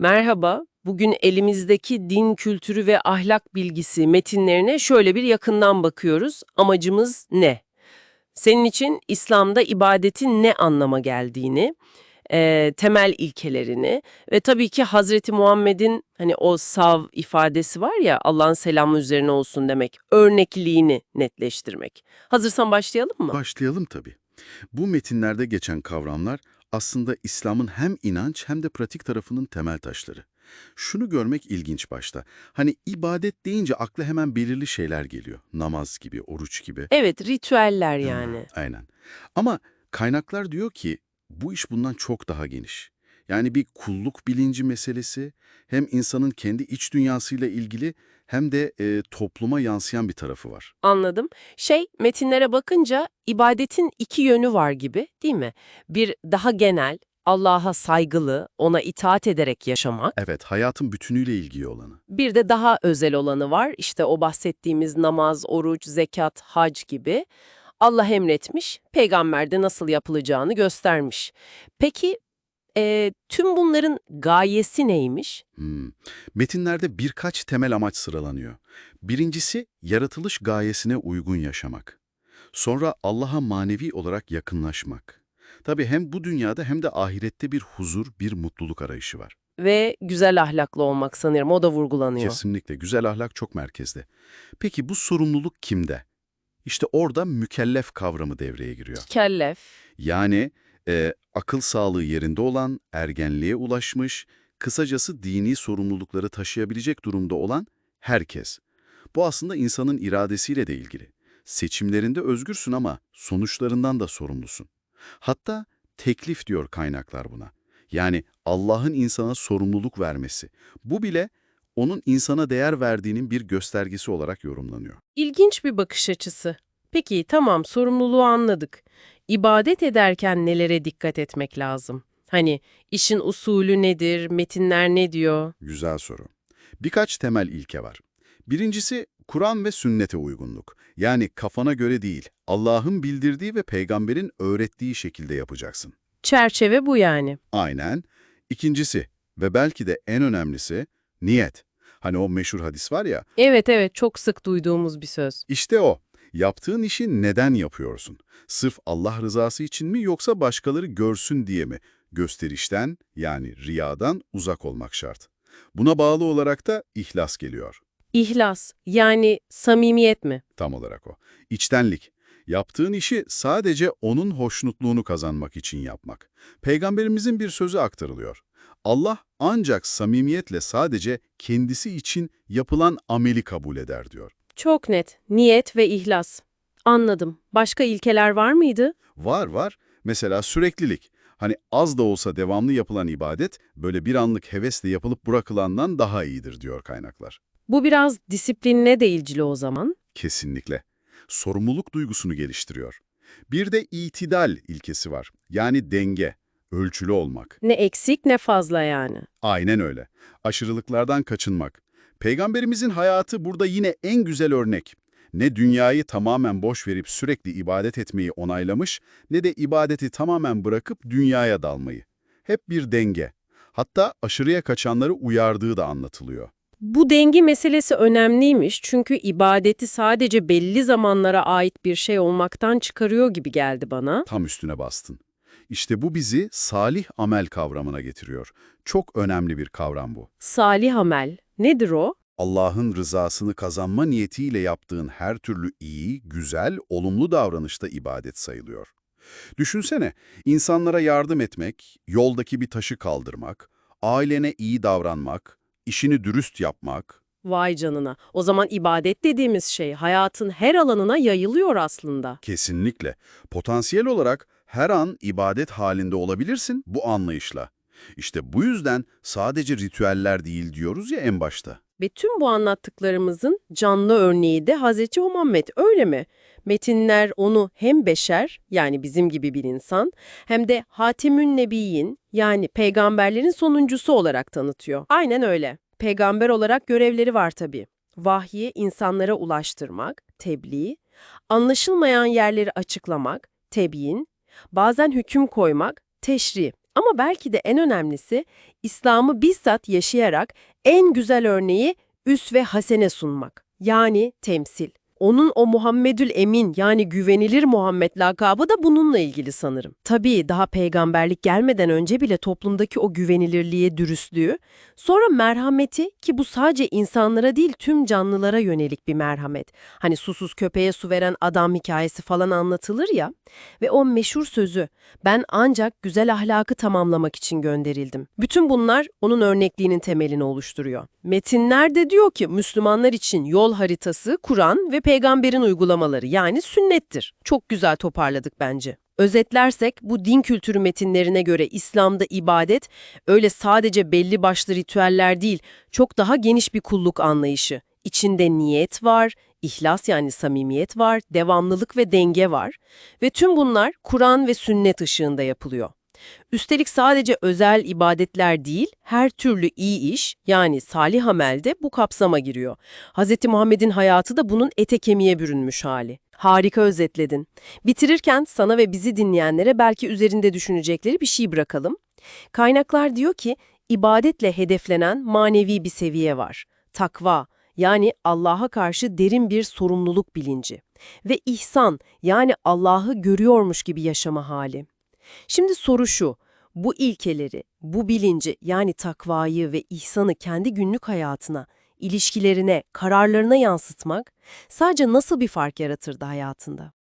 Merhaba, bugün elimizdeki din kültürü ve ahlak bilgisi metinlerine şöyle bir yakından bakıyoruz. Amacımız ne? Senin için İslam'da ibadetin ne anlama geldiğini, eee, temel ilkelerini ve tabii ki Hazreti Muhammed'in hani o sav ifadesi var ya Allah'ın selamı üzerine olsun demek, örnekliğini netleştirmek. Hazırsan başlayalım mı? Başlayalım tabii. Bu metinlerde geçen kavramlar aslında İslam'ın hem inanç hem de pratik tarafının temel taşları. Şunu görmek ilginç başta. Hani ibadet deyince akla hemen belirli şeyler geliyor. Namaz gibi, oruç gibi. Evet, ritüeller yani. Aynen. Ama kaynaklar diyor ki bu iş bundan çok daha geniş. Yani bir kulluk bilinci meselesi hem insanın kendi iç dünyasıyla ilgili hem de e, topluma yansıyan bir tarafı var. Anladım. Şey, metinlere bakınca ibadetin iki yönü var gibi, değil mi? Bir daha genel, Allah'a saygılı, ona itaat ederek yaşamak. Evet, hayatın bütünüyle ilgili olanı. Bir de daha özel olanı var. İşte o bahsettiğimiz namaz, oruç, zekat, hac gibi. Allah emretmiş, peygamber de nasıl yapılacağını göstermiş. Peki, e, tüm bunların gayesi neymiş? Hmm. Metinlerde birkaç temel amaç sıralanıyor. Birincisi, yaratılış gayesine uygun yaşamak. Sonra Allah'a manevi olarak yakınlaşmak. Tabii hem bu dünyada hem de ahirette bir huzur, bir mutluluk arayışı var. Ve güzel ahlaklı olmak sanırım, o da vurgulanıyor. Kesinlikle. Güzel ahlak çok merkezde. Peki bu sorumluluk kimde? İşte orada mükellef kavramı devreye giriyor. Kellef. Yani e, akıl sağlığı yerinde olan, ergenliğe ulaşmış, kısacası dini sorumlulukları taşıyabilecek durumda olan herkes. Bu aslında insanın iradesiyle de ilgili. Seçimlerinde özgürsün ama sonuçlarından da sorumlusun. Hatta teklif diyor kaynaklar buna. Yani Allah'ın insana sorumluluk vermesi. Bu bile onun insana değer verdiğinin bir göstergesi olarak yorumlanıyor. İlginç bir bakış açısı. Peki tamam sorumluluğu anladık. İbadet ederken nelere dikkat etmek lazım? Hani işin usulü nedir, metinler ne diyor? Güzel soru. Birkaç temel ilke var. Birincisi Kur'an ve sünnete uygunluk. Yani kafana göre değil, Allah'ın bildirdiği ve peygamberin öğrettiği şekilde yapacaksın. Çerçeve bu yani. Aynen. İkincisi ve belki de en önemlisi niyet. Hani o meşhur hadis var ya, Evet evet çok sık duyduğumuz bir söz. işte o. Yaptığın işi neden yapıyorsun? Sırf Allah rızası için mi yoksa başkaları görsün diye mi? Gösterişten yani riyadan uzak olmak şart. Buna bağlı olarak da ihlas geliyor. İhlas yani samimiyet mi? Tam olarak o. İçtenlik. Yaptığın işi sadece onun hoşnutluğunu kazanmak için yapmak. Peygamberimizin bir sözü aktarılıyor. Allah ancak samimiyetle sadece kendisi için yapılan ameli kabul eder diyor. Çok net. Niyet ve ihlas. Anladım. Başka ilkeler var mıydı? Var var. Mesela süreklilik. Hani az da olsa devamlı yapılan ibadet böyle bir anlık hevesle yapılıp bırakılandan daha iyidir diyor kaynaklar. Bu biraz disiplinle de ilgili o zaman. Kesinlikle. Sorumluluk duygusunu geliştiriyor. Bir de itidal ilkesi var. Yani denge, ölçülü olmak. Ne eksik ne fazla yani. Aynen öyle. Aşırılıklardan kaçınmak. Peygamberimizin hayatı burada yine en güzel örnek. Ne dünyayı tamamen boş verip sürekli ibadet etmeyi onaylamış, ne de ibadeti tamamen bırakıp dünyaya dalmayı. Hep bir denge. Hatta aşırıya kaçanları uyardığı da anlatılıyor. Bu denge meselesi önemliymiş çünkü ibadeti sadece belli zamanlara ait bir şey olmaktan çıkarıyor gibi geldi bana. Tam üstüne bastın. İşte bu bizi salih amel kavramına getiriyor. Çok önemli bir kavram bu. Salih amel. Nedir o? Allah'ın rızasını kazanma niyetiyle yaptığın her türlü iyi, güzel, olumlu davranışta ibadet sayılıyor. Düşünsene, insanlara yardım etmek, yoldaki bir taşı kaldırmak, ailene iyi davranmak, işini dürüst yapmak, Vay canına. O zaman ibadet dediğimiz şey hayatın her alanına yayılıyor aslında. kesinlikle. Potansiyel olarak her an ibadet halinde olabilirsin bu anlayışla. İşte bu yüzden sadece ritüeller değil diyoruz ya en başta. Ve tüm bu anlattıklarımızın canlı örneği de Hazreti Muhammed öyle mi? Metinler onu hem beşer yani bizim gibi bir insan hem de Hatimün Nebiyyin yani peygamberlerin sonuncusu olarak tanıtıyor. Aynen öyle. Peygamber olarak görevleri var tabii. Vahyi insanlara ulaştırmak, tebliğ, anlaşılmayan yerleri açıklamak, tebyin, bazen hüküm koymak, teşri. Ama belki de en önemlisi İslam'ı bizzat yaşayarak en güzel örneği üs ve hasene sunmak. Yani temsil. Onun o Muhammedül Emin yani güvenilir Muhammed lakabı da bununla ilgili sanırım. Tabii daha peygamberlik gelmeden önce bile toplumdaki o güvenilirliğe dürüstlüğü, sonra merhameti ki bu sadece insanlara değil tüm canlılara yönelik bir merhamet. Hani susuz köpeğe su veren adam hikayesi falan anlatılır ya ve o meşhur sözü ben ancak güzel ahlakı tamamlamak için gönderildim. Bütün bunlar onun örnekliğinin temelini oluşturuyor. Metinlerde diyor ki Müslümanlar için yol haritası Kur'an ve peygamberin uygulamaları yani sünnettir. Çok güzel toparladık bence. Özetlersek bu din kültürü metinlerine göre İslam'da ibadet öyle sadece belli başlı ritüeller değil, çok daha geniş bir kulluk anlayışı. İçinde niyet var, ihlas yani samimiyet var, devamlılık ve denge var ve tüm bunlar Kur'an ve sünnet ışığında yapılıyor. Üstelik sadece özel ibadetler değil, her türlü iyi iş yani salih amel de bu kapsama giriyor. Hz. Muhammed'in hayatı da bunun ete kemiğe bürünmüş hali. Harika özetledin. Bitirirken sana ve bizi dinleyenlere belki üzerinde düşünecekleri bir şey bırakalım. Kaynaklar diyor ki, ibadetle hedeflenen manevi bir seviye var. Takva, yani Allah'a karşı derin bir sorumluluk bilinci. Ve ihsan, yani Allah'ı görüyormuş gibi yaşama hali. Şimdi soru şu, bu ilkeleri, bu bilinci yani takvayı ve ihsanı kendi günlük hayatına, ilişkilerine, kararlarına yansıtmak sadece nasıl bir fark yaratırdı hayatında?